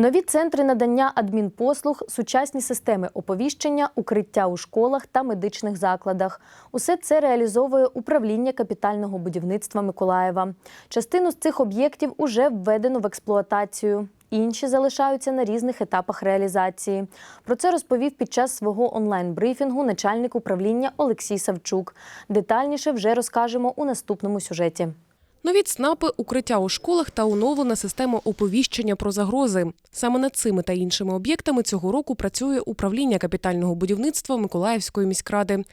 Нові центри надання адмінпослуг, сучасні системи оповіщення, укриття у школах та медичних закладах. Усе це реалізовує управління капітального будівництва Миколаєва. Частину з цих об'єктів уже введено в експлуатацію. Інші залишаються на різних етапах реалізації. Про це розповів під час свого онлайн-брифінгу начальник управління Олексій Савчук. Детальніше вже розкажемо у наступному сюжеті. Нові ЦНАПи, укриття у школах та оновлена система оповіщення про загрози. Саме над цими та іншими об'єктами цього року працює управління капітального будівництва Миколаївської міськради.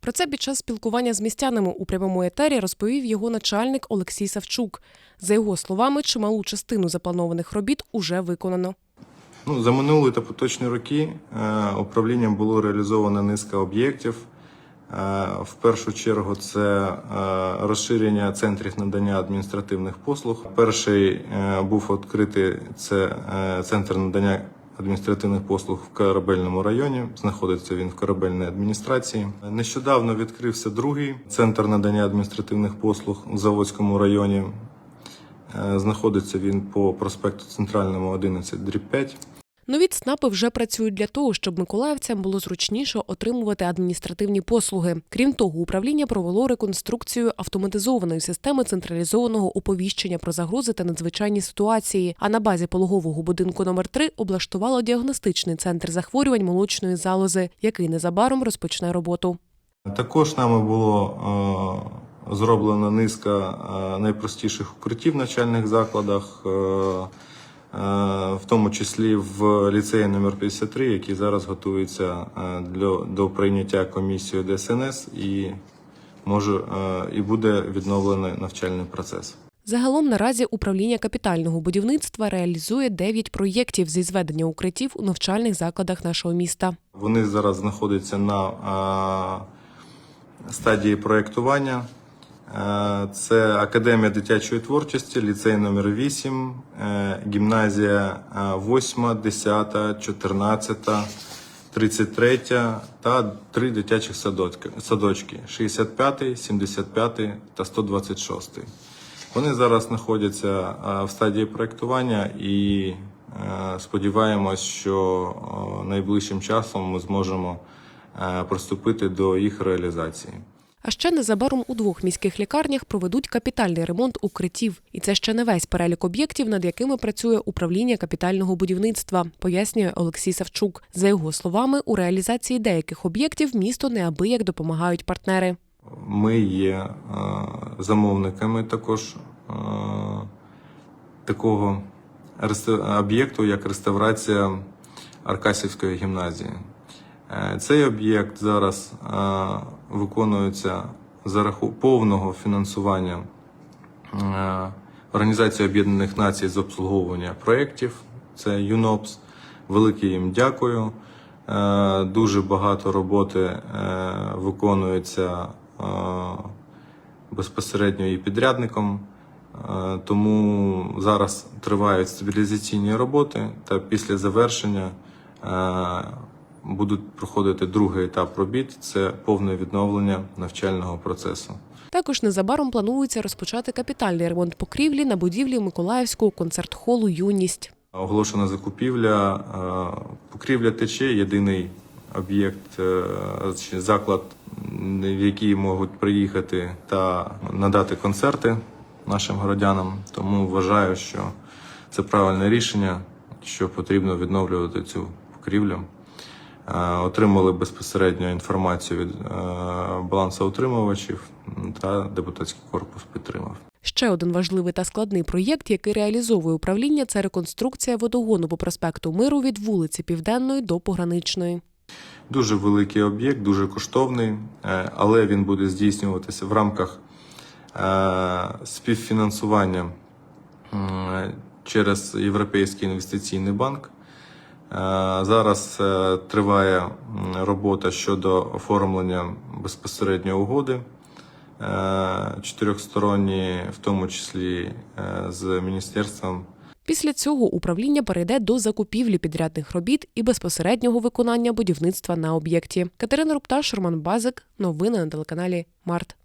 Про це під час спілкування з містянами у прямому етері розповів його начальник Олексій Савчук. За його словами, чималу частину запланованих робіт уже виконано. Ну, за минулі та поточні роки е, управлінням було реалізовано низка об'єктів. Е, В першу чергу це е, розширення центрів надання адміністративних послуг. Перший е, був відкритий це центр надання адміністративних послуг в корабельному районі. Знаходиться він в корабельній адміністрації. Нещодавно відкрився другий центр надання адміністративних послуг в Заводському районі. Знаходиться він по проспекту Центральному 11 дріб 5. Нові ЦНАПи вже працюють для того, щоб миколаївцям було зручніше отримувати адміністративні послуги. Крім того, управління провело реконструкцію автоматизованої системи централізованого оповіщення про загрози та надзвичайні ситуації. А на базі пологового будинку номер 3 облаштувало діагностичний центр захворювань молочної залози, який незабаром розпочне роботу. Також нами було е, зроблено низка е, найпростіших укриттів в навчальних закладах, е, в тому числі в ліцеї номер 53, який зараз готується е, для, до прийняття комісією ДСНС і може е, і буде відновлений навчальний процес. Загалом наразі управління капітального будівництва реалізує 9 проєктів зі зведення укриттів у навчальних закладах нашого міста. Вони зараз знаходяться на е, стадії проєктування. Е, Це Академія дитячої творчості, ліцей номер 8, е, гімназія е, 8, 10, 14, 33 та три дитячих садочки, садочки 65, 75 та 126. Вони зараз знаходяться е, в стадії проєктування і сподіваємось, що найближчим часом ми зможемо приступити до їх реалізації. А ще незабаром у двох міських лікарнях проведуть капітальний ремонт укриттів. І це ще не весь перелік об'єктів, над якими працює управління капітального будівництва, пояснює Олексій Савчук. За його словами, у реалізації деяких об'єктів місто неабияк допомагають партнери. Ми є е, замовниками також е, такого об'єкту, як реставрація Аркасівської гімназії. Е, Цей об'єкт зараз е, виконується за раху повного фінансування е, Організації Об'єднаних Націй з обслуговування проєктів. Це ЮНОПС. Велике їм дякую. Дуже багато роботи виконується безпосередньо і підрядником. Тому зараз тривають стабілізаційні роботи, та після завершення будуть проходити другий етап робіт це повне відновлення навчального процесу. Також незабаром планується розпочати капітальний ремонт покрівлі на будівлі Миколаївського концерт-холу Юність. Оголошена закупівля. е, Покрівля тече, єдиний об'єкт, е, чи заклад, в який можуть приїхати та надати концерти нашим городянам. Тому вважаю, що це правильне рішення, що потрібно відновлювати цю покрівлю. Е, Отримали безпосередньо інформацію від е, балансоутримувачів та депутатський корпус підтримав. Ще один важливий та складний проєкт, який реалізовує управління, це реконструкція водогону по проспекту Миру від вулиці Південної до Пограничної. Дуже великий об'єкт, дуже коштовний, е, але він буде здійснюватися в рамках співфінансування через Європейський інвестиційний банк. Е, Зараз е, триває робота щодо оформлення безпосередньо угоди е, чотирьохсторонні, в тому числі з міністерством Після цього управління перейде до закупівлі підрядних робіт і безпосереднього виконання будівництва на об'єкті. Катерина Рупташ, Роман Базик. Новини на телеканалі Март.